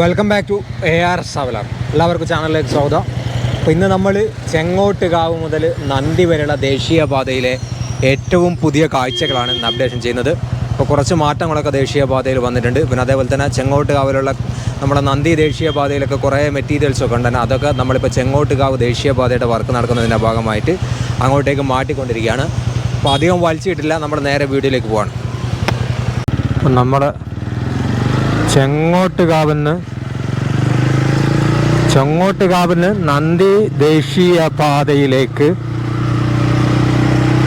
Welcome back to A R സവലർ എല്ലാവർക്കും ചാനലിലേക്ക് സ്വാഗതം. അപ്പോൾ ഇന്ന് നമ്മൾ ചെങ്ങോട്ടുകാവ് മുതൽ നന്ദി വരെയുള്ള ദേശീയപാതയിലെ ഏറ്റവും പുതിയ കാഴ്ചകളാണ് ഇന്ന് അപ്ഡേഷൻ ചെയ്യുന്നത്. അപ്പോൾ കുറച്ച് മാറ്റങ്ങളൊക്കെ ദേശീയപാതയിൽ വന്നിട്ടുണ്ട്. പിന്നെ അതേപോലെ തന്നെ ചെങ്ങോട്ടുകാവിലുള്ള നമ്മുടെ നന്ദി ദേശീയപാതയിലൊക്കെ കുറേ മെറ്റീരിയൽസൊക്കെ ഒക്കെ ഉണ്ട് അതൊക്കെ നമ്മളിപ്പോൾ ചെങ്ങോട്ടുകാവ് ദേശീയപാതയുടെ വർക്ക് നടക്കുന്നതിന്റെ ഭാഗമായിട്ട് അങ്ങോട്ടേക്ക് മാറ്റിക്കൊണ്ടിരിക്കുകയാണ്. അപ്പോൾ അധികം വലിച്ചിട്ടില്ല. നമ്മൾ നേരെ വീഡിയോയിലേക്ക് പോകണം നമ്മൾ ചെങ്ങോട്ടുകാവിന്ന് ചെങ്ങോട്ടുകാവിന് നന്ദി ദേശീയ പാതയിലേക്ക്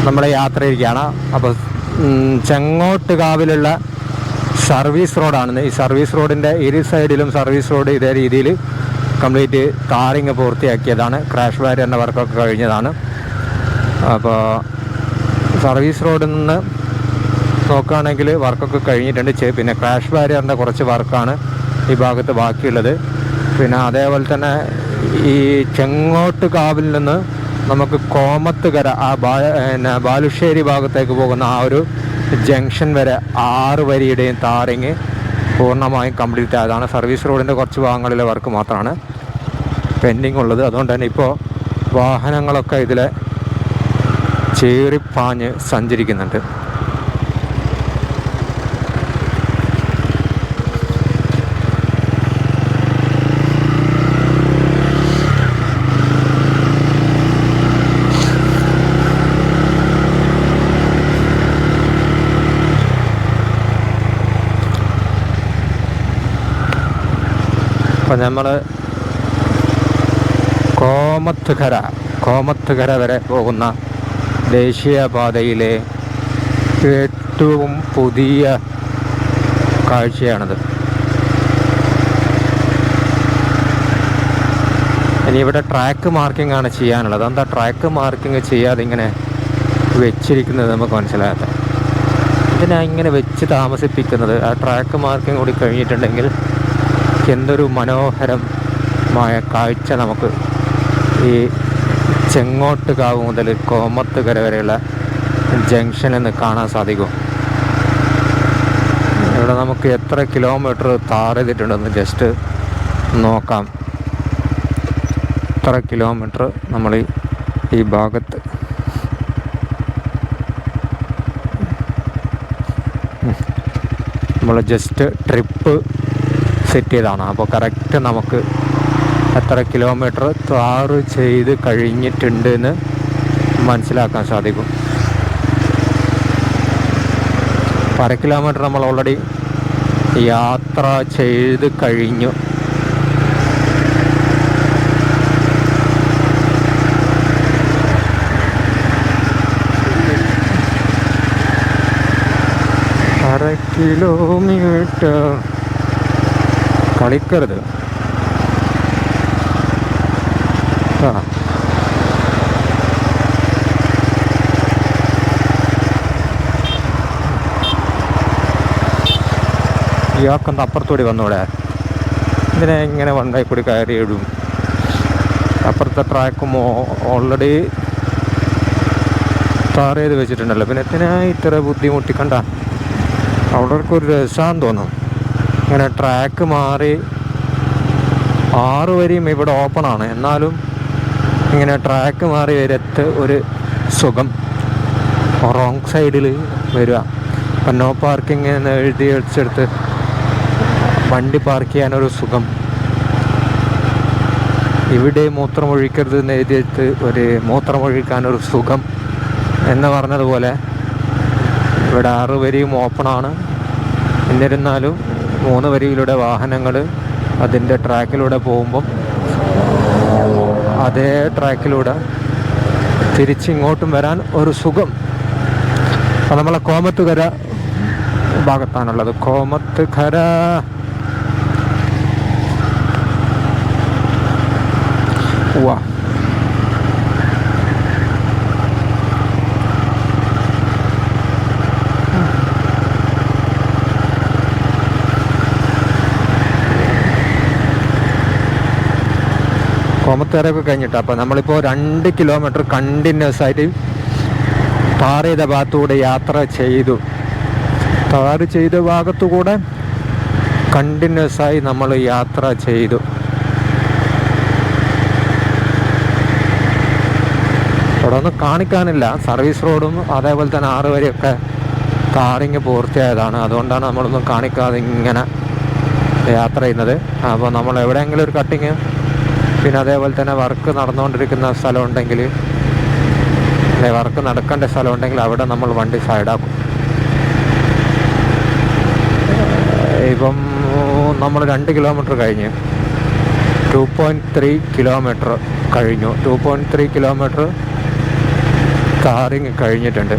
നമ്മുടെ യാത്രയിരിക്കുകയാണ്. അപ്പോൾ ചെങ്ങോട്ടുകാവിലുള്ള സർവീസ് റോഡാണ്. ഈ സർവീസ് റോഡിന്റെ ഇരു സൈഡിലും സർവീസ് റോഡ് ഇതേ രീതിയിൽ കംപ്ലീറ്റ് ടാറിങ് പൂർത്തിയാക്കിയതാണ്. ക്രാഷ് എന്ന വർക്കൊക്കെ കഴിഞ്ഞതാണ്. അപ്പോൾ സർവീസ് റോഡിൽ നിന്ന് നോക്കുകയാണെങ്കിൽ വർക്കൊക്കെ കഴിഞ്ഞിട്ടുണ്ട്. പിന്നെ ക്രാഷ് ബാരിയറിന്റെ കുറച്ച് വർക്കാണ് ഈ ഭാഗത്ത് ബാക്കിയുള്ളത്. പിന്നെ അതേപോലെ തന്നെ ഈ ചെങ്ങോട്ട് കാവിൽ നിന്ന് നമുക്ക് കോമത്തുകര ആ ബാ പിന്നെ ബാലുശ്ശേരി ഭാഗത്തേക്ക് പോകുന്ന ആ ഒരു ജംഗ്ഷൻ വരെ ആറ് വരിയുടെയും താറിങ് പൂർണമായും കംപ്ലീറ്റ്. ആയതാണ് സർവീസ് റോഡിന്റെ കുറച്ച് ഭാഗങ്ങളിലെ വർക്ക് മാത്രമാണ് പെൻഡിങ് ഉള്ളത്. അതുകൊണ്ട് തന്നെ ഇപ്പോൾ വാഹനങ്ങളൊക്കെ ഇതിലെ ചേറിപ്പാഞ്ഞ് സഞ്ചരിക്കുന്നുണ്ട്. അപ്പം നമ്മൾ കോമത്തുകര കോമത്തുകര വരെ പോകുന്ന ദേശീയപാതയിലെ ഏറ്റവും പുതിയ കാഴ്ചയാണിത്. ഇനി ഇവിടെ ട്രാക്ക് മാർക്കിംഗ് ആണ് ചെയ്യാനുള്ളത്. എന്താ ട്രാക്ക് മാർക്കിംഗ് ചെയ്യാതെ ഇങ്ങനെ വെച്ചിരിക്കുന്നത് നമുക്ക് മനസ്സിലാകാത്ത ഇതിനാ ഇങ്ങനെ വെച്ച് താമസിപ്പിക്കുന്നത്? ആ ട്രാക്ക് മാർക്കിംഗ് കൂടി കഴിഞ്ഞിട്ടുണ്ടെങ്കിൽ എന്തൊരു മനോഹരമായ കാഴ്ച നമുക്ക് ഈ ചെങ്ങോട്ടുകാവ് മുതൽ കോമത്തുകര വരെയുള്ള ജംഗ്ഷനിൽ നിന്ന് കാണാൻ സാധിക്കും. ഇവിടെ നമുക്ക് എത്ര കിലോമീറ്റർ താർ ചെയ്തിട്ടുണ്ടെന്ന് ജസ്റ്റ് നോക്കാം. എത്ര കിലോമീറ്റർ നമ്മൾ ഈ- ഭാഗത്ത്. നമ്മൾ ജസ്റ്റ് ട്രിപ്പ് സെറ്റ് ചെയ്താണ് അപ്പോൾ കറക്റ്റ് നമുക്ക് എത്ര കിലോമീറ്റർ താറ് ചെയ്ത് കഴിഞ്ഞിട്ടുണ്ട് എന്ന് മനസ്സിലാക്കാൻ സാധിക്കും. അര കിലോമീറ്റർ നമ്മൾ ഓൾറെഡി യാത്ര ചെയ്ത് കഴിഞ്ഞു. അര കിലോമീറ്റർ കളിക്കരുത്. ആ. ഇയാൾക്കൊന്ന് അപ്പുറത്തൂടി വന്നൂടെ? ഇതിനെ ഇങ്ങനെ വണ്ടായി കൂടി കയറി ഇടും. അപ്പുറത്തെ ട്രാക്കും ഓൾറെഡി ടാർ ചെയ്ത് വെച്ചിട്ടുണ്ടല്ലോ. പിന്നെ ഇത്തിനായി ഇത്ര ബുദ്ധിമുട്ടിക്കണ്ട അവിടെ ഒരു രസമാന്ന് തോന്നും ഇങ്ങനെ ട്രാക്ക് മാറി ആറ് വരിയും ഇവിടെ ഓപ്പൺ ആണ്. എന്നാലും ഇങ്ങനെ ട്രാക്ക് മാറി വരത്ത് ഒരു സുഖം. റോങ് സൈഡിൽ വരിക. അപ്പം നോ പാർക്കിംഗ് എന്ന് എഴുതി വെച്ചെടുത്ത് വണ്ടി പാർക്ക് ചെയ്യാനൊരു സുഖം. ഇവിടെ മൂത്രമൊഴിക്കരുത് എന്ന് എഴുതിയിട്ട് ഒരു മൂത്രമൊഴിക്കാനൊരു സുഖം എന്ന് പറഞ്ഞതുപോലെ ഇവിടെ ആറ് വരിയും ഓപ്പണാണ് എന്നിരുന്നാലും മൂന്ന് വരിയിലൂടെ വാഹനങ്ങൾ അതിന്റെ ട്രാക്കിലൂടെ പോകുമ്പം അതേ ട്രാക്കിലൂടെ തിരിച്ചിങ്ങോട്ടും വരാൻ ഒരു സുഖം. നമ്മളെ കോമത്തുകര ഭാഗത്താണുള്ളത്. കോമത്തുകര. വാ കോമത്തുകരയൊക്കെ കഴിഞ്ഞിട്ട് അപ്പോൾ നമ്മളിപ്പോൾ രണ്ട് കിലോമീറ്റർ കണ്ടിന്യൂസ് ആയിട്ട് പാറയത ചെയ്ത ഭാഗത്തൂടെ യാത്ര ചെയ്തു. പാറ ചെയ്ത ഭാഗത്തുകൂടെ കണ്ടിന്യൂസ് ആയി നമ്മൾ യാത്ര ചെയ്തു. ഇവിടെ ഒന്നും കാണിക്കാനില്ല. സർവീസ് റോഡും അതേപോലെ തന്നെ ആറ് വരെയൊക്കെ ടാറിങ് പൂർത്തിയായതാണ്. അതുകൊണ്ടാണ് നമ്മളൊന്നും കാണിക്കാതെ ഇങ്ങനെ യാത്ര ചെയ്യുന്നത്. അപ്പോൾ നമ്മൾ എവിടെയെങ്കിലും ഒരു കട്ടിങ് പിന്നെ അതേപോലെ തന്നെ വർക്ക് നടന്നുകൊണ്ടിരിക്കുന്ന സ്ഥലം ഉണ്ടെങ്കിൽ വർക്ക് നടക്കേണ്ട സ്ഥലം ഉണ്ടെങ്കിൽ അവിടെ നമ്മൾ വണ്ടി സൈഡാക്കും. ഇപ്പം നമ്മൾ രണ്ട് കിലോമീറ്റർ കഴിഞ്ഞ് ടു പോയിന്റ് ത്രീ കിലോമീറ്റർ കഴിഞ്ഞു. Two point three kilometre tarring കഴിഞ്ഞിട്ടുണ്ട്.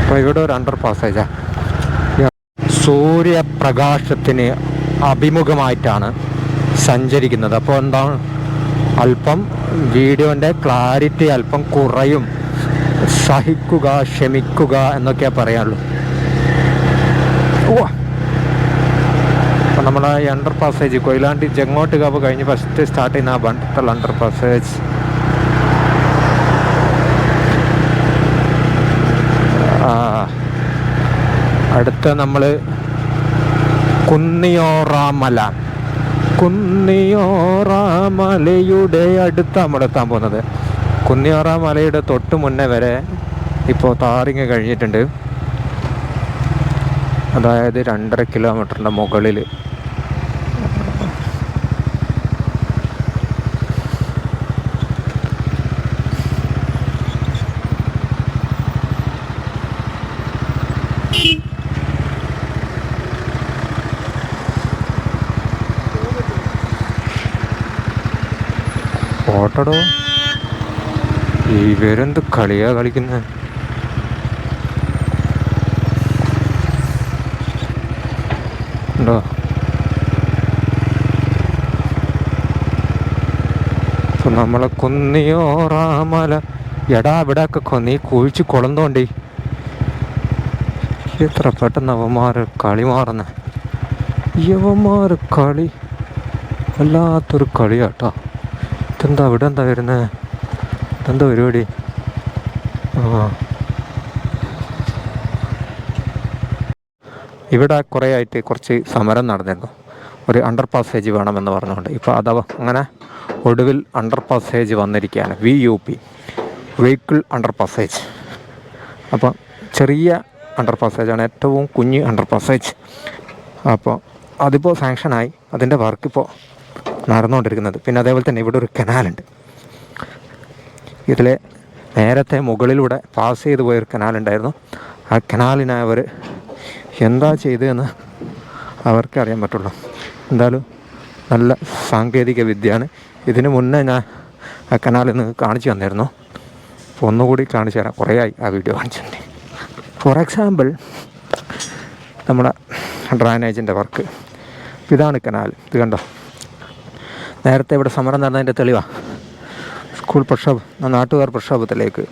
അപ്പോൾ ഇവിടെ ഒരു അണ്ടർ പാസേജാണ് സൂര്യപ്രകാശത്തിന് അഭിമുഖമായിട്ടാണ് സഞ്ചരിക്കുന്നത്. അപ്പോൾ എന്താണ്? അല്പം വീഡിയോന്റെ ക്ലാരിറ്റി അല്പം കുറയും. സഹിക്കുക ക്ഷമിക്കുക എന്നൊക്കെ പറയാനുള്ളൂ. അപ്പം നമ്മുടെ ഈ അണ്ടർ പാസേജ് കൊയിലാണ്ടി ജങ്ങോട്ട് കാവ് കഴിഞ്ഞ് ഫസ്റ്റ് സ്റ്റാർട്ട് ചെയ്യുന്ന ആ ബണ്ടൽ അണ്ടർ പാസേജ് അടുത്ത നമ്മൾ കുന്നിയോറാമല. കുന്നിയോറാമലയുടെ അടുത്ത നമ്മൾ എത്താൻ പോകുന്നത്. കുന്നിയോറാമലയുടെ തൊട്ട് മുന്നേ വരെ ഇപ്പോൾ താറിങ് കഴിഞ്ഞിട്ടുണ്ട്. അതായത് രണ്ടര കിലോമീറ്ററിന്റെ മുകളിൽ ഓട്ടടോ ഇവരെന്ത് കളിയാ കളിക്കുന്നത് ഉണ്ടോ? നമ്മളെ നമ്മളെ കുന്നിയോറാമല എടാ ഇവിടെ ഒക്കെ കൊന്നി കുഴിച്ച് കൊളന്തോണ്ടി. എത്ര പെട്ടെന്ന് അവന്മാർ കളി മാറുന്ന. യവന്മാർ കളി വല്ലാത്തൊരു കളിയാട്ടോ. ഇതെന്താ ഇവിടെ എന്താ വരുന്നത് ഇതെന്താ പരിപാടി? ആ. ഇവിടെ കുറേ ആയിട്ട് കുറച്ച് സമരം നടന്നിരുന്നു. ഒരു അണ്ടർ പാസേജ് വേണമെന്ന് പറഞ്ഞുകൊണ്ട്. ഇപ്പോൾ അഥവാ അങ്ങനെ ഒടുവിൽ അണ്ടർ പാസേജ് വന്നിരിക്കുകയാണ്. V U P vehicle under passage അപ്പോൾ ചെറിയ അണ്ടർ പാസേജാണ് ഏറ്റവും കുഞ്ഞ് അണ്ടർ പാസേജ് അപ്പോൾ അതിപ്പോൾ സാങ്ഷനായി അതിന്റെ വർക്ക് ഇപ്പോൾ നടന്നുകൊണ്ടിരിക്കുന്നത്. പിന്നെ അതേപോലെ തന്നെ ഇവിടെ ഒരു കനാലുണ്ട്. ഇതിലെ നേരത്തെ മുകളിലൂടെ പാസ് ചെയ്തു പോയൊരു കനാലുണ്ടായിരുന്നു. ആ കനാലിനെ അവർ എന്താ ചെയ്തതെന്ന് അവർക്ക് അറിയാൻ പറ്റുള്ളൂ. എന്തായാലും നല്ല സാങ്കേതിക വിദ്യയാണ്. ഇതിന് മുന്നേ ഞാൻ ആ കനാലിൽ നിന്ന് കാണിച്ചു തന്നിരുന്നു. അപ്പോൾ ഒന്നുകൂടി കാണിച്ചു തരാം. കുറേ ആയി ആ വീഡിയോ കാണിച്ചിട്ടുണ്ട്. ഫോർ എക്സാമ്പിൾ നമ്മുടെ ഡ്രാനേജിന്റെ വർക്ക് ഇതാണ് കനാൽ. ഇത് കണ്ടോ? നേരത്തെ ഇവിടെ സമരം നടന്നതിന്റെ തെളിവാണ് സ്കൂൾ പ്രക്ഷോഭം നാട്ടുകാർ പ്രക്ഷോഭത്തിലേക്ക്.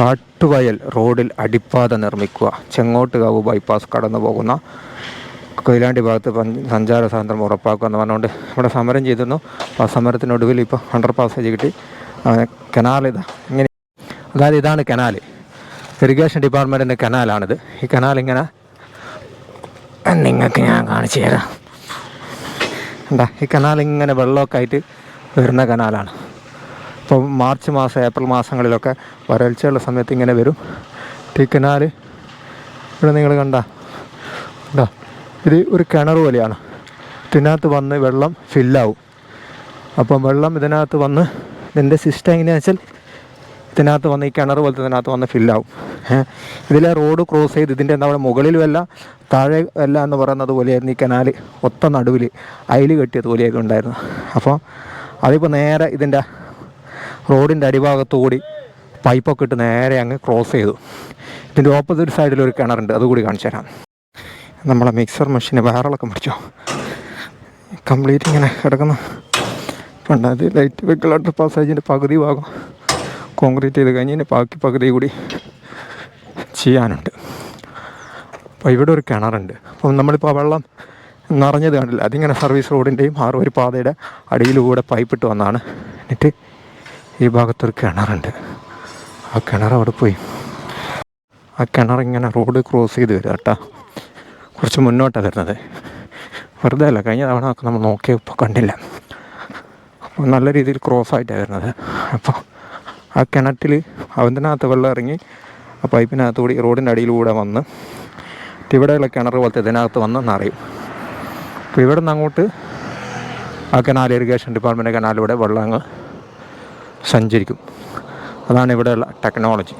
കാട്ടുവയൽ റോഡിൽ അടിപ്പാത നിർമ്മിക്കുക. ചെങ്ങോട്ടുകാവ് ബൈപ്പാസ് കടന്നു പോകുന്ന കൊയിലാണ്ടി ഭാഗത്ത് സഞ്ചാര സ്വാതന്ത്ര്യം ഉറപ്പാക്കുക എന്ന് പറഞ്ഞുകൊണ്ട് ഇവിടെ സമരം ചെയ്തിരുന്നു. ആ സമരത്തിനൊടുവിൽ ഇപ്പോൾ അണ്ടർ പാസേജ് കിട്ടി കനാൽ ഇതാ ഇങ്ങനെ. അതായത് ഇതാണ് കനാൽ. ഇറിഗേഷൻ ഡിപ്പാർട്ട്മെന്റിന്റെ കനാലാണിത്. ഈ കനാൽ ഇങ്ങനെ. നിങ്ങൾക്ക് ഞാൻ കാണിച്ചു തരാം. എന്താ ഈ കനാൽ ഇങ്ങനെ വെള്ളമൊക്കെ ആയിട്ട് വരുന്ന കനാലാണ് ഇപ്പോൾ മാർച്ച് മാസം ഏപ്രിൽ മാസങ്ങളിലൊക്കെ വരൾച്ചയുള്ള സമയത്ത് ഇങ്ങനെ വരും. ഈ കനാൽ ഇവിടെ നിങ്ങൾ കണ്ട? ഉണ്ടോ ഇത് ഒരു കിണർ പോലെയാണ്. ഇതിനകത്ത് വന്ന് വെള്ളം ഫില്ലാവും അപ്പം വെള്ളം ഇതിനകത്ത് വന്ന് ഇതിന്റെ സിസ്റ്റം എങ്ങനെയാണെന്ന് വെച്ചാൽ ഇതിനകത്ത് വന്ന് ഈ കിണർ പോലത്തെ ഇതിനകത്ത് വന്ന് ഫില്ലാവും. ഇതിലെ റോഡ് ക്രോസ് ചെയ്ത് ഇതിന്റെ പറയുക മുകളിലുമല്ല താഴെ അല്ല എന്ന് പറയുന്നത് പോലെയായിരുന്നു ഈ കനാൽ ഒത്ത നടുവിൽ അയിൽ കെട്ടിയത് പോലെയൊക്കെ ഉണ്ടായിരുന്നു. അപ്പോൾ അതിപ്പോൾ നേരെ ഇതിന്റെ റോഡിന്റെ അടിഭാഗത്തുകൂടി പൈപ്പൊക്കെ ഇട്ട് നേരെ അങ്ങ് ക്രോസ് ചെയ്തു. ഇതിന്റെ ഓപ്പോസിറ്റ് സൈഡിൽ ഒരു കിണറുണ്ട് അതുകൂടി കാണിച്ചു തരാം. നമ്മളെ മിക്സർ മെഷീന് വയറിളക്കം പിടിച്ചോ? കംപ്ലീറ്റ് ഇങ്ങനെ കിടക്കുന്നു. പണ്ട് അത് ലൈറ്റ് അണ്ടർ പാസേജിന്റെ പകുതി ഭാഗം. കോൺക്രീറ്റ് ചെയ്ത് കഴിഞ്ഞ് ഇനി ബാക്കി പകുതി കൂടി ചെയ്യാനുണ്ട്. അപ്പോൾ ഇവിടെ ഒരു കിണറുണ്ട്. അപ്പം നമ്മളിപ്പോൾ വെള്ളം നിറഞ്ഞത് കണ്ടില്ല. അതിങ്ങനെ സർവീസ് റോഡിന്റെയും ആറുവരി പാതയുടെ അടിയിലൂടെ പൈപ്പിട്ട് വന്നാണ് എന്നിട്ട് ഈ ഭാഗത്തൊരു കിണറുണ്ട്. ആ കിണർ അവിടെ പോയി. ആ കിണർ ഇങ്ങനെ റോഡ് ക്രോസ് ചെയ്ത് വരിക കേട്ടോ. കുറച്ച് മുന്നോട്ടാണ് വരുന്നത്. വെറുതെ അല്ല കഴിഞ്ഞ തവണ നമ്മൾ നോക്കിയപ്പോൾ കണ്ടില്ല. അപ്പോൾ നല്ല രീതിയിൽ ക്രോസ് ആയിട്ടാണ് വരുന്നത്. അപ്പോൾ ആ കിണറ്റിൽ അതിനകത്ത് വെള്ളം ഇറങ്ങി ആ പൈപ്പിനകത്ത് കൂടി റോഡിന്റെ അടിയിലൂടെ വന്ന് ഇവിടെയുള്ള കിണർ പോലത്തെ ഇതിനകത്ത് വന്ന് നിറയും അപ്പോൾ ഇവിടെ നിന്ന് അങ്ങോട്ട് ആ കനാൽ ഇറിഗേഷൻ ഡിപ്പാർട്ട്മെന്റ് കനാലിലൂടെ വെള്ളം അങ്ങ് സഞ്ചരിക്കും. അതാണ് ഇവിടെയുള്ള ടെക്നോളജി.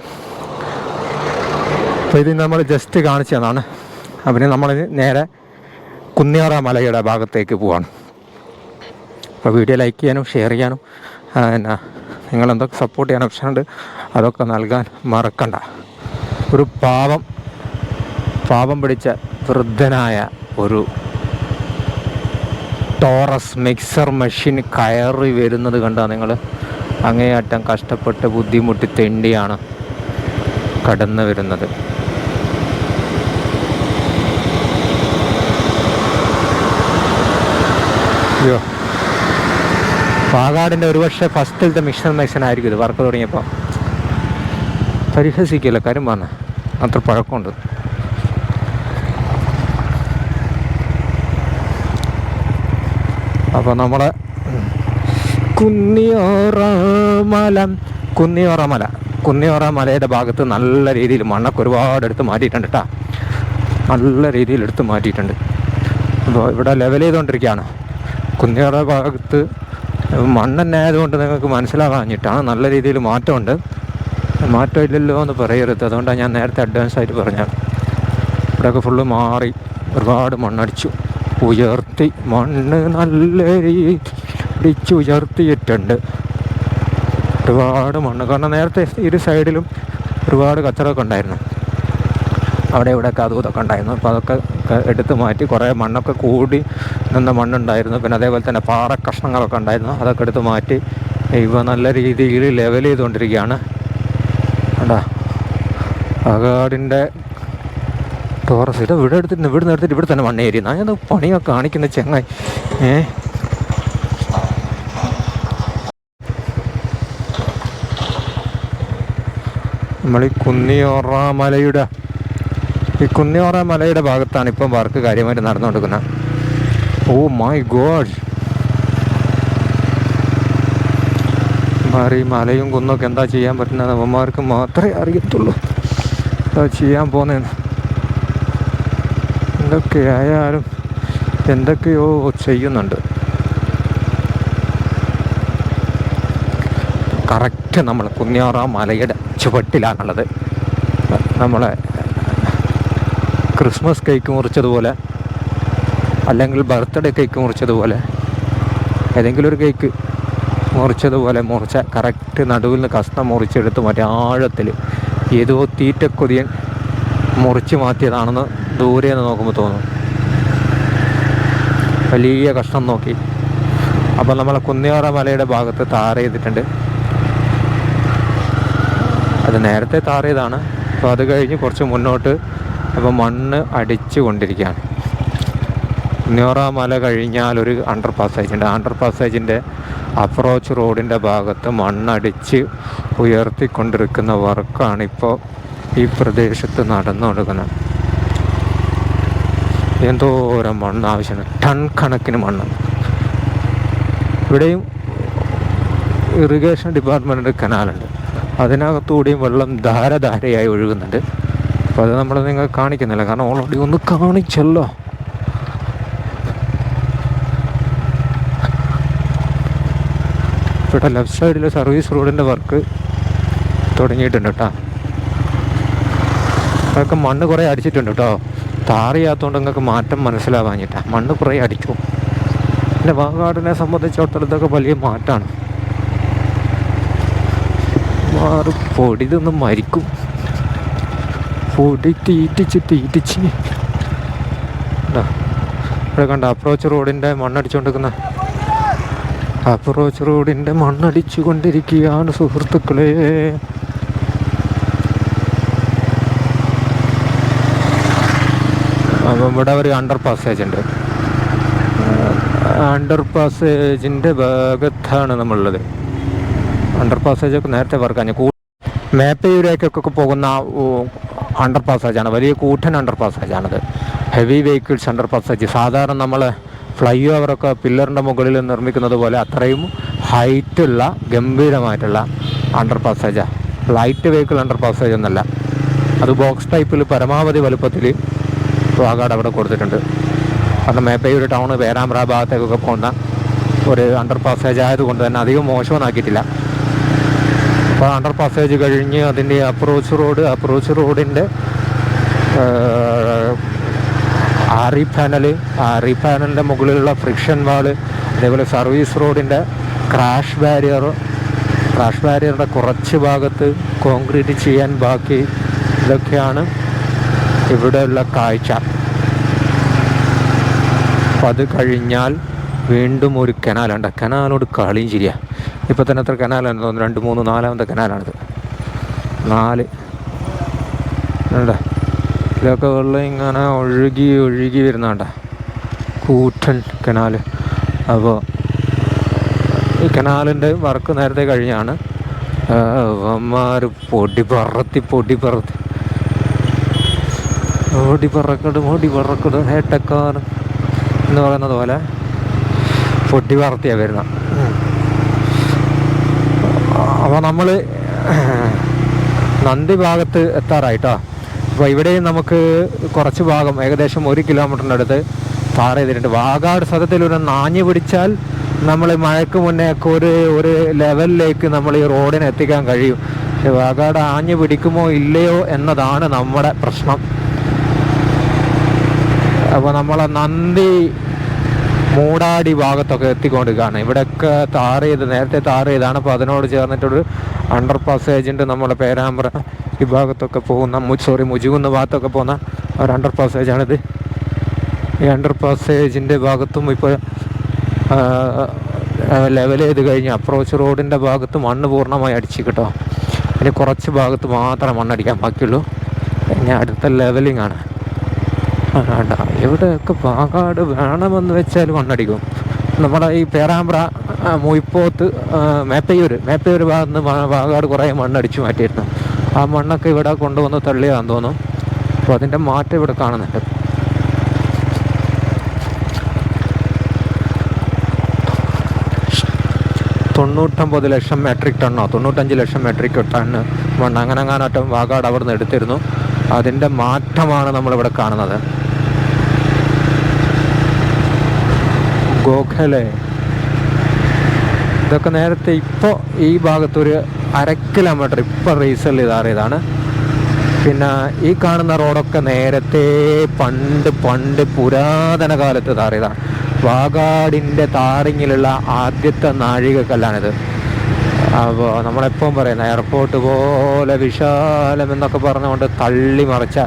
അപ്പോൾ ഇത് നമ്മൾ ജസ്റ്റ് കാണിച്ചതാണ് അപ്പം നമ്മൾ നേരെ കുന്നിയാറ മലയുടെ ഭാഗത്തേക്ക് പോവാണ്. അപ്പോൾ വീഡിയോ ലൈക്ക് ചെയ്യാനും ഷെയർ ചെയ്യാനും ആ, പിന്നെ നിങ്ങളെന്തൊക്കെ സപ്പോർട്ട് ചെയ്യാൻ ഓപ്ഷൻ ഉണ്ട് അതൊക്കെ നൽകാൻ മറക്കണ്ട. ഒരു പാവം പാപം പിടിച്ച വൃദ്ധനായ ഒരു ടോറസ് മിക്സർ മെഷീൻ കയറി വരുന്നത് കണ്ടാൽ നിങ്ങൾ അങ്ങേയറ്റം കഷ്ടപ്പെട്ട് ബുദ്ധിമുട്ടി തെണ്ടിയാണ് കടന്നു വരുന്നത്. അയ്യോ. പാകാടിന്റെ ഒരുപക്ഷെ ഫസ്റ്റിലത്തെ മിഷൻ മെഷീൻ ആയിരിക്കും ഇത് വർക്ക് തുടങ്ങിയപ്പോൾ. പരിഹസിക്കില്ല കാര്യം അത്ര പഴക്കമുണ്ട്. അപ്പോൾ നമ്മളെ കുന്നിയോറ മല കുന്നിയോറ മല കുന്നിയോറ മലയുടെ ഭാഗത്ത് നല്ല രീതിയിൽ മണ്ണൊക്കെ ഒരുപാട് എടുത്ത് മാറ്റിയിട്ടുണ്ട് കേട്ടോ നല്ല രീതിയിൽ എടുത്ത് മാറ്റിയിട്ടുണ്ട്. അപ്പോൾ ഇവിടെ ലെവൽ ചെയ്തുകൊണ്ടിരിക്കുകയാണ്. കുന്നിയോറ ഭാഗത്ത് മണ്ണ് തന്നെ ആയതുകൊണ്ട് നിങ്ങൾക്ക് മനസ്സിലാകാഞ്ഞിട്ടാണ്. നല്ല രീതിയിൽ മാറ്റമുണ്ട്. മാറ്റം ഇല്ലല്ലോ എന്ന് പറയരുത്. അതുകൊണ്ടാണ് ഞാൻ നേരത്തെ അഡ്വാൻസ് ആയിട്ട് പറഞ്ഞത്. ഇവിടെയൊക്കെ ഫുള്ള് മാറി ഒരുപാട് മണ്ണടിച്ചു. ഉയർത്തി മണ്ണ് നല്ല രീതിച്ച് ഉയർത്തിയിട്ടുണ്ട്. ഒരുപാട് മണ്ണ്. കാരണം നേരത്തെ ഇരു സൈഡിലും ഒരുപാട് കച്ചറൊക്കെ ഉണ്ടായിരുന്നു. അവിടെ ഇവിടെയൊക്കെ അതും ഇതൊക്കെ ഉണ്ടായിരുന്നു. അപ്പോൾ അതൊക്കെ എടുത്ത് മാറ്റി കുറേ മണ്ണൊക്കെ കൂടി നിന്ന മണ്ണുണ്ടായിരുന്നു. പിന്നെ അതേപോലെ തന്നെ പാറ കഷ്ണങ്ങളൊക്കെ ഉണ്ടായിരുന്നു. അതൊക്കെ എടുത്ത് മാറ്റി ഇവ നല്ല രീതിയിൽ ലെവൽ ചെയ്തുകൊണ്ടിരിക്കുകയാണ്. കണ്ടാ? അകാടിന്റെ ടോറസ് ഇത് ഇവിടെ എടുത്തിട്ട് ഇവിടെ നിന്ന് എടുത്തിട്ട് ഇവിടെ തന്നെ മണ്ണ് ഏരിയ ഞാൻ പണിയൊക്കെ കാണിക്കുന്ന ചെങ്ങായി. ഏ? നമ്മൾ ഈ കുന്നിയോറ മലയുടെ ഈ കുന്നിയോറ മലയുടെ ഭാഗത്താണ് ഇപ്പം വർക്ക് കാര്യമായിട്ട് നടന്നുകൊണ്ടിരിക്കുന്നത്. Oh my god. ഈ മലയും കുന്നൊക്കെ എന്താ ചെയ്യാൻ പറ്റുന്നത് അവന്മാർക്ക് മാത്രമേ അറിയത്തുള്ളൂ. എന്താ ചെയ്യാൻ പോകുന്നതെന്ന്. എന്തൊക്കെ ആയാലും എന്തൊക്കെയോ ചെയ്യുന്നുണ്ട്. കറക്റ്റ് നമ്മൾ കുഞ്ഞാറ മലയുടെ ചുവട്ടിലാണുള്ളത്. നമ്മളെ ക്രിസ്മസ് കേക്ക് മുറിച്ചതുപോലെ അല്ലെങ്കിൽ ബർത്ത്ഡേ കേക്ക് മുറിച്ചതുപോലെ ഏതെങ്കിലും ഒരു കേക്ക് മുറിച്ചതുപോലെ മുറിച്ച കറക്റ്റ് നടുവിൽ നിന്ന് കഷ്ണം മുറിച്ചെടുത്ത് മറ്റേ ആഴത്തിൽ ഏതോ തീറ്റക്കൊതിയൻ മുറിച്ച് മാറ്റിയതാണെന്ന് ദൂരെ നിന്ന് നോക്കുമ്പോൾ തോന്നും. വലിയ കഷ്ണം നോക്കി. അപ്പോൾ നമ്മളെ കുന്നിയാറ മലയുടെ ഭാഗത്ത് താർ ചെയ്തിട്ടുണ്ട്. അത് നേരത്തെ താർ ചെയ്താണ് അപ്പോൾ അത് കഴിഞ്ഞ് കുറച്ച് മുന്നോട്ട് അപ്പോൾ മണ്ണ് അടിച്ചു കൊണ്ടിരിക്കുകയാണ്. കുന്നിയോറ മല കഴിഞ്ഞാൽ ഒരു അണ്ടർ പാസേജ് ഉണ്ട്. അണ്ടർ പാസേജിന്റെ അപ്രോച്ച് റോഡിന്റെ ഭാഗത്ത് മണ്ണടിച്ച് ഉയർത്തിക്കൊണ്ടിരിക്കുന്ന വർക്കാണ് ഇപ്പോൾ ഈ പ്രദേശത്ത് നടന്നു കൊടുക്കുന്നത്. എന്തോരം മണ്ണ് ആവശ്യമാണ്. ടൺ കണക്കിന് മണ്ണ്. ഇവിടെയും ഇറിഗേഷൻ ഡിപ്പാർട്ട്മെന്റിന്റെ കനാലുണ്ട് അതിനകത്തൂടെയും വെള്ളം ധാരധാരയായി ഒഴുകുന്നുണ്ട്. അപ്പോൾ അത് നമ്മൾ നിങ്ങൾ കാണിക്കുന്നില്ല. കാരണം ഓൾറെഡി ഒന്ന് കാണിച്ചല്ലോ. ഇവിടെ ലെഫ്റ്റ് സൈഡിൽ സർവീസ് റോഡിന്റെ വർക്ക് തുടങ്ങിയിട്ടുണ്ട് കേട്ടോ. അതൊക്കെ മണ്ണ് കുറേ അടിച്ചിട്ടുണ്ട് കേട്ടോ. താറിയാത്തതുകൊണ്ട് നിങ്ങൾക്ക് മാറ്റം മനസ്സിലാവാഞ്ഞിട്ടാ മണ്ണ് കുറേ അടിച്ചു. പിന്നെ വാഗാടിനെ സംബന്ധിച്ചിടത്തോളം ഇതൊക്കെ വലിയ മാറ്റമാണ് മാറി പൊടിതൊന്നും മരിക്കും. പൊടി തീറ്റിച്ച് തീറ്റിച്ച്. ഇവിടെ കണ്ട അപ്രോച്ച് റോഡിന്റെ മണ്ണടിച്ചുകൊണ്ടിരിക്കുന്ന അപ്രോച്ച് റോഡിന്റെ മണ്ണടിച്ചു കൊണ്ടിരിക്കുകയാണ് സുഹൃത്തുക്കളെ. അപ്പം ഇവിടെ ഒരു അണ്ടർ പാസേജ് ഉണ്ട്. അണ്ടർ പാസേജിന്റെ ഭാഗത്താണ് നമ്മളുള്ളത്. അണ്ടർ പാസേജൊക്കെ നേരത്തെ നേരത്തെ മാപ്പ് മേപ്പയൂരേക്കൊക്കെ പോകുന്ന അണ്ടർ പാസേജാണ് വലിയ കൂട്ടൻ അണ്ടർ പാസേജാണത് ഹെവി വെഹിക്കിൾസ് അണ്ടർ പാസേജ് സാധാരണ നമ്മൾ ഫ്ലൈ ഓവറൊക്കെ പില്ലറിന്റെ മുകളിൽ നിർമ്മിക്കുന്നത് പോലെ അത്രയും ഹൈറ്റുള്ള ഗംഭീരമായിട്ടുള്ള അണ്ടർ പാസേജാണ് ലൈറ്റ് വെഹിക്കിൾ അണ്ടർ പാസേജ് എന്നല്ല അത് ബോക്സ് ടൈപ്പിൽ പരമാവധി വലുപ്പത്തിൽ വാഗാട് അവിടെ കൊടുത്തിട്ടുണ്ട്. കാരണം മേപ്പയൂർ ടൗൺ പേരാമ്പ്ര ഭാഗത്തേക്കൊക്കെ പോകുന്ന ഒരു അണ്ടർ പാസേജ് ആയതുകൊണ്ട് തന്നെ അധികം മോശമൊന്നാക്കിയിട്ടില്ല അപ്പോൾ അണ്ടർ പാസേജ് കഴിഞ്ഞ് അതിന്റെ അപ്രോച്ച് റോഡ് അപ്രോച്ച് റോഡിന്റെ ആറി പാനൽ ആറി പാനലിന്റെ മുകളിലുള്ള ഫ്രിക്ഷൻ വാൾ അതേപോലെ സർവീസ് റോഡിന്റെ ക്രാഷ് ബാരിയർ ക്രാഷ് ബാരിയറിന്റെ കുറച്ച് ഭാഗത്ത് കോൺക്രീറ്റ് ചെയ്യാൻ ബാക്കി ഇതൊക്കെയാണ് ഇവിടെയുള്ള കാഴ്ച. അപ്പം അത് കഴിഞ്ഞാൽ വീണ്ടും ഒരു കനാലുണ്ട് കനാലോട് കളിയും ശരിയാ ഇപ്പം തന്നെ എത്ര കനാലാണ് തോന്നുന്നു. രണ്ട് മൂന്ന് നാലാമത്തെ കനാലാണിത് നാല്. വേണ്ട ഇതിലൊക്കെ വെള്ളം ഇങ്ങനെ ഒഴുകി ഒഴുകി വരുന്നതാണ്ട കൂട്ടൻ കനാൽ അപ്പോൾ ഈ കനാലിന്റെ വർക്ക് നേരത്തെ കഴിഞ്ഞാണ്. അവന്മാർ പൊടി പറത്തി പൊടി പറത്തി. ഓടി പറക്കട് ഓടി പറക്കട് ഹേട്ടക്കാർ എന്ന് പറയുന്നത് പോലെ പൊടി പറത്തിയാണ് വരുന്നത് അപ്പോൾ നമ്മൾ നന്ദി ഭാഗത്ത് എത്താറായിട്ടോ അപ്പോൾ ഇവിടെയും നമുക്ക് കുറച്ച് ഭാഗം ഏകദേശം ഒരു കിലോമീറ്ററിന്റെ അടുത്ത് പാറ ചെയ്തിട്ടുണ്ട്. വാഗാട് സ്ഥലത്തിൽ ഒരു നാഞ്ഞു പിടിച്ചാൽ നമ്മൾ മഴയ്ക്ക് മുന്നേ ഒക്കെ ഒരു ഒരു ലെവലിലേക്ക് നമ്മൾ ഈ റോഡിന് എത്തിക്കാൻ കഴിയും. പക്ഷെ വാഗാട് ആഞ്ഞു പിടിക്കുമോ ഇല്ലയോ എന്നതാണ് നമ്മുടെ പ്രശ്നം. അപ്പോൾ നമ്മളെ നന്ദി മൂടാടി ഭാഗത്തൊക്കെ എത്തിക്കൊണ്ടിരിക്കുകയാണ്. ഇവിടെയൊക്കെ താർ ചെയ്ത് നേരത്തെ താർ ചെയ്താണ് അപ്പോൾ അതിനോട് ചേർന്നിട്ടൊരു അണ്ടർ പാസേജിന്റെ നമ്മുടെ പേരാമ്പ്ര ഈ ഭാഗത്തൊക്കെ പോകുന്ന സോറി മുജുകുന്ന ഭാഗത്തൊക്കെ പോകുന്ന ഒരു അണ്ടർ പാസേജാണിത് ഈ അണ്ടർ പാസേജിന്റെ ഭാഗത്തും ഇപ്പോൾ ലെവൽ ചെയ്ത് കഴിഞ്ഞ് അപ്രോച്ച് റോഡിന്റെ ഭാഗത്ത് മണ്ണ് പൂർണമായി അടിച്ചു കിട്ടോ. ഇനി കുറച്ച് ഭാഗത്ത് മാത്രമേ മണ്ണടിക്കാൻ ബാക്കിയുള്ളൂ. ഇനി അടുത്ത ലെവലിംഗ് ആണ്. വേണ്ട എവിടെയൊക്കെ പാകാട് വേണമെന്ന് വെച്ചാൽ മണ്ണടിക്കും നമ്മുടെ ഈ പേരാമ്പ്ര മുയിപ്പോത്ത് മേപ്പയൂർ മേപ്പയൂർ ഭാഗത്ത് നിന്ന് പാകാട് കുറേ മണ്ണടിച്ച് മാറ്റിയിരുന്നു. ആ മണ്ണൊക്കെ ഇവിടെ കൊണ്ടുവന്ന് തള്ളിയാന്ന് തോന്നുന്നു. അപ്പോൾ അതിന്റെ മാറ്റം ഇവിടെ കാണുന്നുണ്ട്. തൊണ്ണൂറ്റൊമ്പത് ലക്ഷം മെട്രിക് ടണ്ണോ തൊണ്ണൂറ്റഞ്ച് ലക്ഷം മെട്രിക് ടണ്ണ് മണ്ണ്. അങ്ങനെ അങ്ങാനൊറ്റം വാഗാട് അവിടെ നിന്ന് എടുത്തിരുന്നു. അതിന്റെ മാറ്റമാണ് നമ്മളിവിടെ കാണുന്നത്. ഗോഖലെ. ഇതൊക്കെ നേരത്തെ ഇപ്പോൾ ഈ ഭാഗത്തൊരു അര കിലോമീറ്റർ ഇപ്പോൾ റീസെൽ ഇതാറിയതാണ്. പിന്നെ ഈ കാണുന്ന റോഡൊക്കെ നേരത്തെ പണ്ട് പണ്ട് പുരാതന കാലത്ത് താറിയതാണ് വാഗാടിന്റെ താറിങ്ങിലുള്ള ആദ്യത്തെ നാഴികക്കല്ലാണിത്. അപ്പോൾ നമ്മളെപ്പോഴും പറയുന്ന എയർപോർട്ട് പോലെ വിശാലം എന്നൊക്കെ പറഞ്ഞുകൊണ്ട് തള്ളി മറിച്ച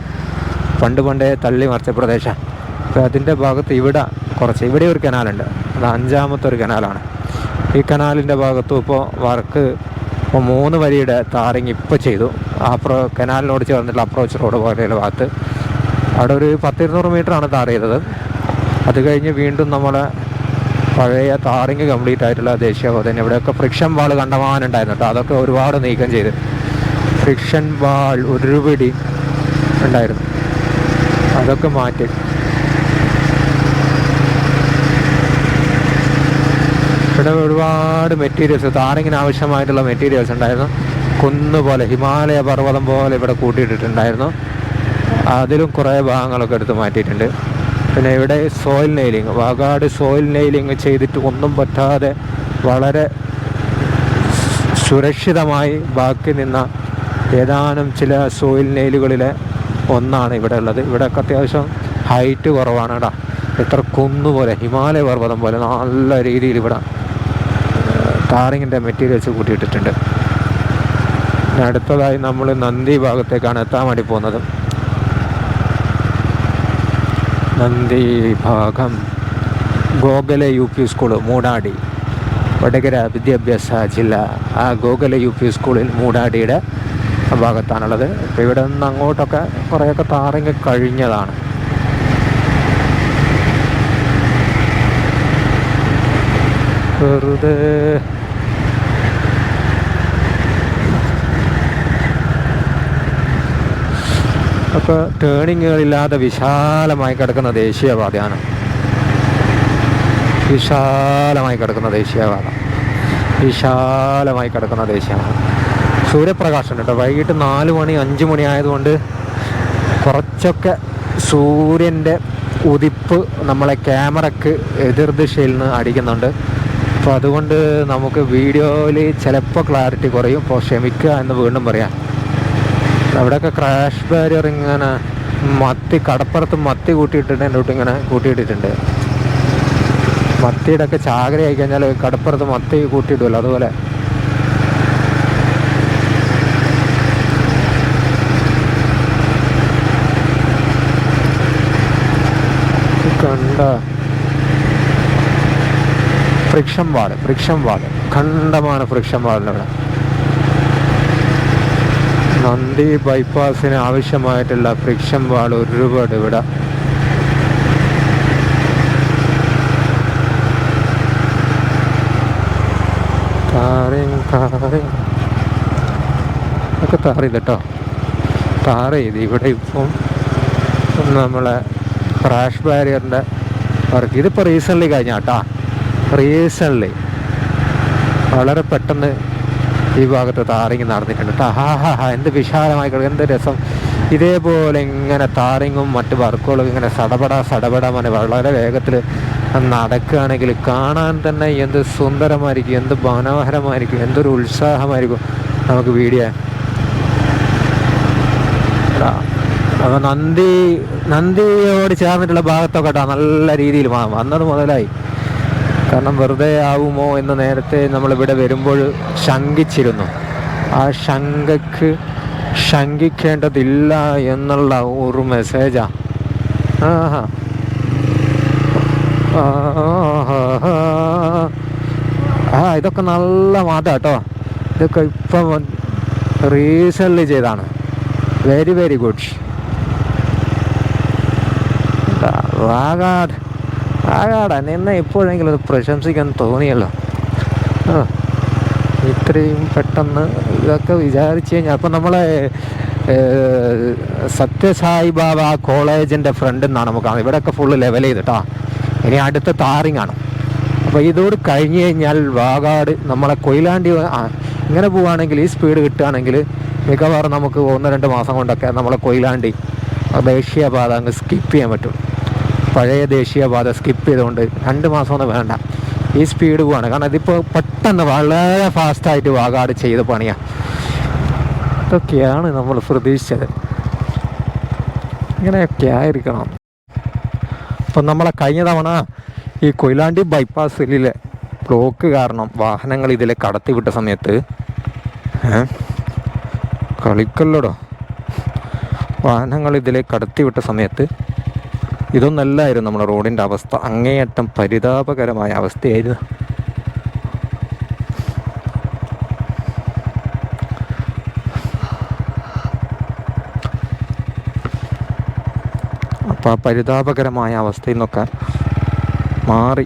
പണ്ട് പണ്ടേ തള്ളി മറിച്ച പ്രദേശം. അപ്പോൾ അതിന്റെ ഭാഗത്ത് ഇവിടെ കുറച്ച്. ഇവിടെ ഒരു കനാലുണ്ട്. അത് അഞ്ചാമത്തെ ഒരു കനാലാണ്. ഈ കനാലിന്റെ ഭാഗത്തും ഇപ്പോൾ വർക്ക് ഇപ്പോൾ മൂന്ന് വരിയുടെ താറിങ് ഇപ്പോൾ ചെയ്തു. അപ്രോ കനാലിനോട് ചേർന്നിട്ടുള്ള അപ്രോച്ച് റോഡ് പോലെയുള്ള ഭാഗത്ത്. അവിടെ ഒരു പത്തിരുന്നൂറ് മീറ്ററാണ് താർ ചെയ്തത്. അത് കഴിഞ്ഞ് വീണ്ടും നമ്മളെ പഴയ താറിങ് കംപ്ലീറ്റ് ആയിട്ടുള്ള ദേശീയപാത ഇവിടെയൊക്കെ ഫ്രിക്ഷൻ വാൾ കണ്ടമാനുണ്ടായിരുന്നു കേട്ടോ. അതൊക്കെ ഒരുപാട് നീക്കം ചെയ്ത്. ഫ്രിക്ഷൻ വാൾ ഒരുപിടി ഉണ്ടായിരുന്നു. അതൊക്കെ മാറ്റി. ഇവിടെ ഒരുപാട് മെറ്റീരിയൽസ് താറിങ്ങിന് ആവശ്യമായിട്ടുള്ള മെറ്റീരിയൽസ് ഉണ്ടായിരുന്നു. കുന്ന് പോലെ ഹിമാലയ പർവതം പോലെ ഇവിടെ കൂട്ടിയിട്ടിട്ടുണ്ടായിരുന്നു. അതിലും കുറേ ഭാഗങ്ങളൊക്കെ എടുത്ത് മാറ്റിയിട്ടുണ്ട്. പിന്നെ ഇവിടെ സോയിൽ നെയിലിങ് വാഗാട് സോയിൽ നെയിലിങ് ചെയ്തിട്ട് ഒന്നും പറ്റാതെ വളരെ സുരക്ഷിതമായി ബാക്കി നിന്ന ഏതാനും ചില സോയിൽ നെയിലുകളിലെ ഒന്നാണ് ഇവിടെ ഉള്ളത്. ഇവിടെയൊക്കെ അത്യാവശ്യം ഹൈറ്റ് കുറവാണ് കേട്ടോ. എത്ര കുന്നുപോലെ ഹിമാലയ പർവതം പോലെ നല്ല രീതിയിൽ ഇവിടെ ടാറിങ്ങിന്റെ മെറ്റീരിയൽസ് കൂട്ടിയിട്ടിട്ടുണ്ട്. അടുത്തതായി നമ്മൾ നന്ദി ഭാഗത്തേക്കാണ് എത്താൻ വേണ്ടി പോകുന്നത്. നന്ദി ഭാഗം. Gokula U P school Moodadi. Vadakara വിദ്യാഭ്യാസ ജില്ല. ആ ഗോകുല യു പി സ്കൂളിൽ മൂടാടിയുടെ ഭാഗത്താണുള്ളത്. അപ്പോൾ ഇവിടെ നിന്ന് അങ്ങോട്ടൊക്കെ കുറേയൊക്കെ താറിങ് കഴിഞ്ഞതാണ്. വെറുതെ അപ്പോൾ ടേണിങ്ങുകളില്ലാതെ വിശാലമായി കിടക്കുന്ന ദേശീയപാതയാണ്. വിശാലമായി കിടക്കുന്ന ദേശീയപാത. വിശാലമായി കിടക്കുന്ന ദേശീയപാത. സൂര്യപ്രകാശം കേട്ടോ വൈകിട്ട് നാല് മണി അഞ്ച് മണി ആയതുകൊണ്ട് കുറച്ചൊക്കെ സൂര്യന്റെ ഉദിപ്പ് നമ്മളെ ക്യാമറക്ക് എതിർദിശയിൽ നിന്ന് അടിക്കുന്നുണ്ട്. അപ്പോൾ അതുകൊണ്ട് നമുക്ക് വീഡിയോയിൽ ചിലപ്പോൾ ക്ലാരിറ്റി കുറയും. അപ്പോൾ ക്ഷമിക്കുക എന്ന് വീണ്ടും പറയാം. അവിടെയൊക്കെ ക്രാഷ് ബാരിയർ ഇങ്ങനെ മത്തി കടപ്പുറത്ത് മത്തി കൂട്ടിയിട്ടുണ്ട് എന്റെ ഇങ്ങനെ കൂട്ടിയിട്ടിട്ടുണ്ട്. മത്തിയുടെ ഒക്കെ ചാകര ആയി കഴിഞ്ഞാൽ കടപ്പുറത്ത് മത്തി കൂട്ടിയിടുമല്ലോ അതുപോലെ. കണ്ട വൃക്ഷം വാൾ വൃക്ഷം വാൾ ഖണ്ഡമാണ് വൃക്ഷം വാളിനവിടെ നന്ദി ബൈപ്പാസിന് ആവശ്യമായിട്ടുള്ള ഫ്രിക്ഷൻ വാൾ ഒരുപാട് ഇവിടെ. താരയും താരയും ഒക്കെ താറിയില്ല കേട്ടോ. താറ ചെയ്ത് ഇവിടെ ഇപ്പം നമ്മളെ ക്രാഷ് ബാരിയറിന്റെ വർക്ക് ഇതിപ്പോൾ റീസൺലി കഴിഞ്ഞാട്ടാ. റീസൺലി വളരെ പെട്ടെന്ന് ഈ ഭാഗത്ത് താറിങ് നടന്നിട്ടുണ്ട് ഹാ ഹാ ഹാ. എന്ത് വിശാലമായി എന്ത് രസം. ഇതേപോലെ ഇങ്ങനെ താറിങ്ങും മറ്റു വർക്കുകളും ഇങ്ങനെ സടപട സടപട മനെ വളരെ വേഗത്തിൽ നടക്കുകയാണെങ്കിൽ കാണാൻ തന്നെ എന്ത് സുന്ദരമായിരിക്കും എന്ത് മനോഹരമായിരിക്കും എന്തൊരു ഉത്സാഹമായിരിക്കും നമുക്ക് വീഡിയോ. അപ്പോൾ നന്ദി നന്ദിയോട് ചേർന്നിട്ടുള്ള ഭാഗത്തൊക്കെ കേട്ടോ നല്ല രീതിയിൽ വന്നത് മുതലായി കാരണം വെറുതെ ആവുമോ എന്ന് നേരത്തെ നമ്മളിവിടെ വരുമ്പോൾ ശങ്കിച്ചിരുന്നു. ആ ശങ്കക്ക് ശങ്കിക്കേണ്ടതില്ല എന്നുള്ള ഒരു മെസ്സേജാ. ആ. ഇതൊക്കെ നല്ല മാതാ കേട്ടോ ഇതൊക്കെ ഇപ്പം റീസെന്റ്ലി ചെയ്താണ് വെരി വെരി ഗുഡ് വാഗാട് വാഗാടാ നിന്നെ എപ്പോഴെങ്കിലും അത് പ്രശംസിക്കാൻ തോന്നിയല്ലോ. ഇത്രയും പെട്ടെന്ന് ഇതൊക്കെ വിചാരിച്ചു കഴിഞ്ഞാൽ അപ്പം നമ്മളെ സത്യസായിബാബ സത്യസായി ബാബ കോളേജിന്റെ ഫ്രണ്ട് എന്നാണ് നമുക്ക് കാണുന്നത്. ഇവിടെയൊക്കെ ഫുള്ള് ലെവൽ ചെയ്തിട്ടാ. ഇനി അടുത്ത താറിങ് ആണ്. അപ്പോൾ ഇതോട് കഴിഞ്ഞ് കഴിഞ്ഞാൽ വാഗാട് നമ്മളെ കൊയിലാണ്ടി ഇങ്ങനെ പോവുകയാണെങ്കിൽ ഈ സ്പീഡ് കിട്ടുകയാണെങ്കിൽ മിക്കവാറും നമുക്ക് ഒന്ന് രണ്ട് മാസം കൊണ്ടൊക്കെ നമ്മളെ കൊയിലാണ്ടി ദേശീയപാത അങ്ങ് സ്കിപ്പ് ചെയ്യാൻ പറ്റും. പഴയ ദേശീയപാത സ്കിപ്പ് ചെയ്തുകൊണ്ട് രണ്ട് മാസമൊന്നും വേണ്ട. ഈ സ്പീഡ് പോവാണ്. കാരണം ഇതിപ്പോൾ പെട്ടെന്ന് വളരെ ഫാസ്റ്റായിട്ട് വാഗാട് ചെയ്ത പണിയാണ് ഇതൊക്കെയാണ് നമ്മൾ പ്രതീക്ഷിച്ചത്. ഇങ്ങനെയൊക്കെ ആയിരിക്കണം. അപ്പം നമ്മളെ കഴിഞ്ഞ തവണ ഈ കൊയിലാണ്ടി ബൈപ്പാസിലെ ബ്ലോക്ക് കാരണം വാഹനങ്ങൾ ഇതിൽ കടത്തിവിട്ട സമയത്ത് കളിക്കല്ലോടോ? വാഹനങ്ങൾ ഇതിലെ കടത്തിവിട്ട സമയത്ത് ഇതൊന്നല്ലായിരുന്നു നമ്മുടെ റോഡിന്റെ അവസ്ഥ. അങ്ങേയറ്റം പരിതാപകരമായ അവസ്ഥയായിരുന്നു. അപ്പോൾ ആ പരിതാപകരമായ അവസ്ഥയിൽ നിന്നൊക്കെ മാറി.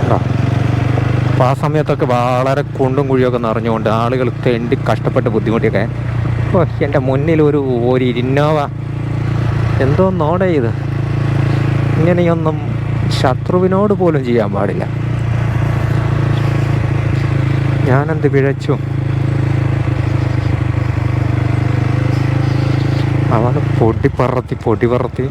അപ്പം അപ്പോൾ ആ സമയത്തൊക്കെ വളരെ കുണ്ടും കുഴിയൊക്കെ നിറഞ്ഞുകൊണ്ട് ആളുകൾ തെണ്ടി കഷ്ടപ്പെട്ട് ബുദ്ധിമുട്ടിയൊക്കെ എന്റെ മുന്നിൽ ഒരു ഒരു ഇന്നോവ. എന്തോ നോടെ ഇത്. ഇങ്ങനെയൊന്നും ശത്രുവിനോട് പോലും ചെയ്യാൻ പാടില്ല. ഞാനെന്ത് പിഴച്ചു? അവൻ പൊടി പറത്തി പൊടി പറത്തി.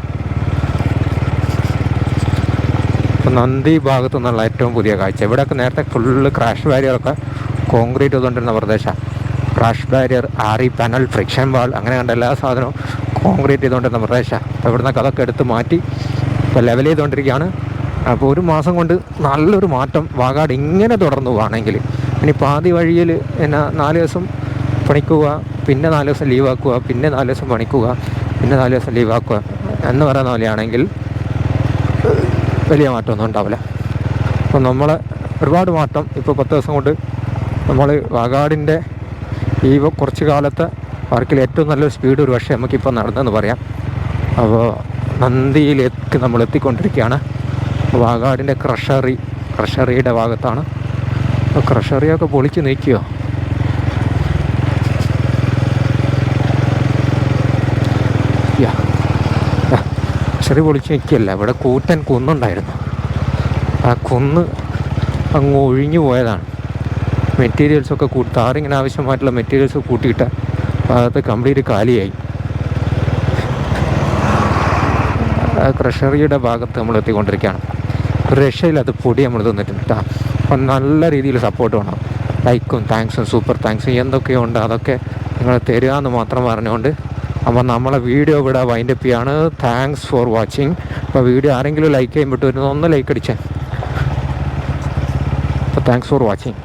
നന്ദി ഭാഗത്തു നിന്നുള്ള ഏറ്റവും പുതിയ കാഴ്ച. ഇവിടെയൊക്കെ നേരത്തെ ഫുള്ള് ക്രാഷ് വാരികളൊക്കെ കോൺക്രീറ്റ് ചെയ്തുകൊണ്ടിരുന്ന പ്രദേശമാണ് ക്രാഷ് ബാരിയർ ആറി പാനൽ ഫ്രിക്ഷൻ വാൾ അങ്ങനെ കണ്ട എല്ലാ സാധനവും കോൺക്രീറ്റ് ചെയ്തുകൊണ്ടിരുന്ന പ്രദേശമാണ് അപ്പോൾ ഇവിടുന്ന് അതൊക്കെ എടുത്ത് മാറ്റി ഇപ്പോൾ ലെവൽ ചെയ്തുകൊണ്ടിരിക്കുകയാണ് അപ്പോൾ ഒരു മാസം കൊണ്ട് നല്ലൊരു മാറ്റം വാഗാട് ഇങ്ങനെ തുടർന്നു പോവാണെങ്കിൽ ഇനി പാതി വഴിയിൽ എന്നാ നാല് ദിവസം പണിക്കുക പിന്നെ നാല് ദിവസം ലീവാക്കുക പിന്നെ നാല് ദിവസം പണിക്കുക പിന്നെ നാല് ദിവസം ലീവാക്കുക എന്ന് പറയുന്ന പോലെയാണെങ്കിൽ വലിയ മാറ്റമൊന്നും ഉണ്ടാവില്ല. അപ്പോൾ നമ്മൾ ഒരുപാട് മാറ്റം ഇപ്പോൾ പത്ത് ദിവസം കൊണ്ട് നമ്മൾ വാഗാടിന്റെ ഈ കുറച്ച് കാലത്ത് വർക്കിൽ ഏറ്റവും നല്ലൊരു സ്പീഡ് ഒരു പക്ഷേ നമുക്കിപ്പോൾ നടന്നെന്ന് പറയാം. അപ്പോൾ നന്ദിയിലേക്ക് നമ്മൾ എത്തിക്കൊണ്ടിരിക്കുകയാണ്. വാഗാടിന്റെ ക്രഷറി ക്രഷറിയുടെ ഭാഗത്താണ്. ക്രഷറിയൊക്കെ പൊളിച്ച് നീക്കിയോ? ക്രഷറി പൊളിച്ച് നീക്കിയല്ല ഇവിടെ കൂറ്റൻ കുന്നുണ്ടായിരുന്നു. ആ കുന്ന് അങ്ങ് ഒഴിഞ്ഞു പോയതാണ്. മെറ്റീരിയൽസൊക്കെ കൂട്ടി താറിങ്ങനെ ആവശ്യമായിട്ടുള്ള മെറ്റീരിയൽസ് കൂട്ടിയിട്ട് ഭാഗത്ത് കംപ്ലീറ്റ് കാലിയായി. ക്രഷറിയുടെ ഭാഗത്ത് നമ്മൾ എത്തിക്കൊണ്ടിരിക്കുകയാണ്. റഷ്യയിൽ അത് പൊടി നമ്മൾ തന്നിട്ടുണ്ട് അപ്പം നല്ല രീതിയിൽ സപ്പോർട്ട് വേണം. ലൈക്കും താങ്ക്സും സൂപ്പർ താങ്ക്സും എന്തൊക്കെയുണ്ട് അതൊക്കെ നിങ്ങൾ തരിക എന്ന് മാത്രം പറഞ്ഞുകൊണ്ട് അപ്പോൾ നമ്മളെ വീഡിയോ ഇവിടെ വൈൻഡപ്പ് ചെയ്യാണ്. താങ്ക്സ് ഫോർ വാച്ചിങ് അപ്പോൾ വീഡിയോ ആരെങ്കിലും ലൈക്ക് ചെയ്യാൻ പറ്റുമെന്ന് ഒന്ന് ലൈക്ക് അടിച്ചേ. അപ്പോൾ താങ്ക്സ് ഫോർ വാച്ചിങ്